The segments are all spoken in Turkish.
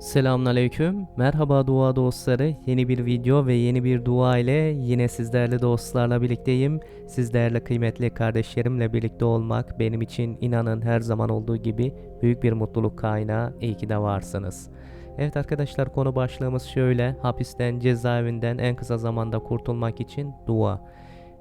Selamünaleyküm. Merhaba dua dostları. Yeni bir video ve yeni bir dua ile yine sizlerle dostlarla birlikteyim. Siz değerli kıymetli kardeşlerimle birlikte olmak benim için inanın her zaman olduğu gibi büyük bir mutluluk kaynağı. İyi ki de varsınız. Evet arkadaşlar konu başlığımız şöyle. Hapisten, cezaevinden en kısa zamanda kurtulmak için dua.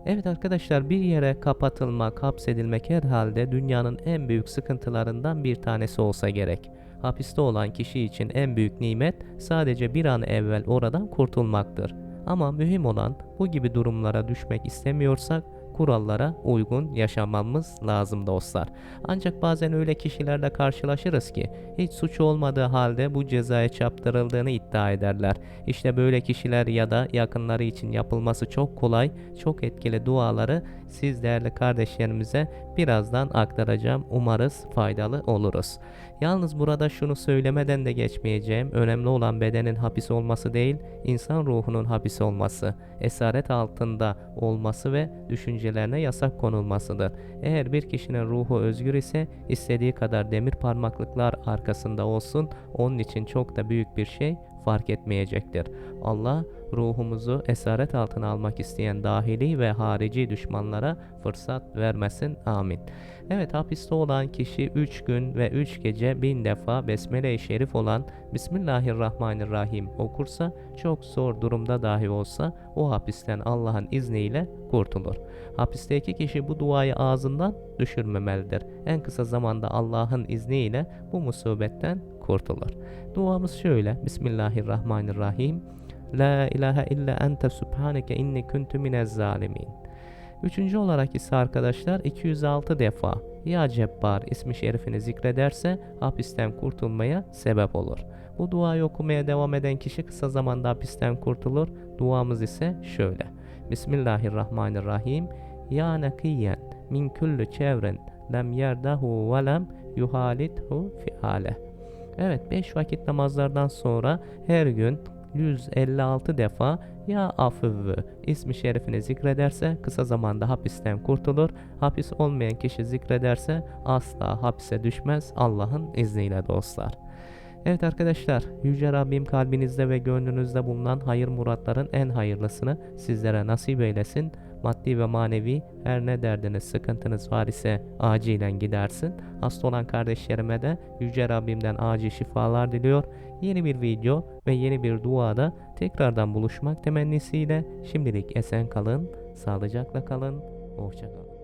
Evet arkadaşlar bir yere kapatılmak, hapsedilmek herhalde dünyanın en büyük sıkıntılarından bir tanesi olsa gerek. Hapiste olan kişi için en büyük nimet sadece bir an evvel oradan kurtulmaktır. Ama mühim olan bu gibi durumlara düşmek istemiyorsak kurallara uygun yaşamamız lazım dostlar. Ancak bazen öyle kişilerle karşılaşırız ki hiç suç olmadığı halde bu cezaya çarptırıldığını iddia ederler. İşte böyle kişiler ya da yakınları için yapılması çok kolay, çok etkili duaları siz değerli kardeşlerimize birazdan aktaracağım. Umarız faydalı oluruz. Yalnız burada şunu söylemeden de geçmeyeceğim. Önemli olan bedenin hapis olması değil, insan ruhunun hapis olması, esaret altında olması ve düşüncelerine yasak konulmasıdır. Eğer bir kişinin ruhu özgür ise istediği kadar demir parmaklıklar arkasında olsun, onun için çok da büyük bir şey fark etmeyecektir. Allah ruhumuzu esaret altına almak isteyen dahili ve harici düşmanlara fırsat vermesin. Amin. Evet hapiste olan kişi 3 gün ve 3 gece bin defa Besmele-i Şerif olan Bismillahirrahmanirrahim okursa çok zor durumda dahi olsa o hapisten Allah'ın izniyle kurtulur. Hapisteki kişi bu duayı ağzından düşürmemelidir. En kısa zamanda Allah'ın izniyle bu musibetten kurtulur. Duamız şöyle. Bismillahirrahmanirrahim. La ilahe illa ente subhaneke inni kuntu minez zalimin. Üçüncü olarak ise arkadaşlar 206 defa Ya Cebbar ismi şerifini zikrederse hapisten kurtulmaya sebep olur. Bu duayı okumaya devam eden kişi kısa zamanda hapisten kurtulur. Duamız ise şöyle. Bismillahirrahmanirrahim. Ya nakiyen min kulli çevren lem yerdahu ve lem yuhalithu fiale. Evet 5 vakit namazlardan sonra her gün 156 defa ya afıvvı ismi şerifini zikrederse kısa zamanda hapisten kurtulur. Hapis olmayan kişi zikrederse asla hapise düşmez Allah'ın izniyle dostlar. Evet arkadaşlar, Yüce Rabbim kalbinizde ve gönlünüzde bulunan hayır muratların en hayırlısını sizlere nasip eylesin. Maddi ve manevi her ne derdiniz, sıkıntınız var ise acilen gidersin. Hasta olan kardeşlerime de Yüce Rabbimden acil şifalar diliyor. Yeni bir video ve yeni bir duada tekrardan buluşmak temennisiyle şimdilik esen kalın, sağlıcakla kalın, hoşçakalın.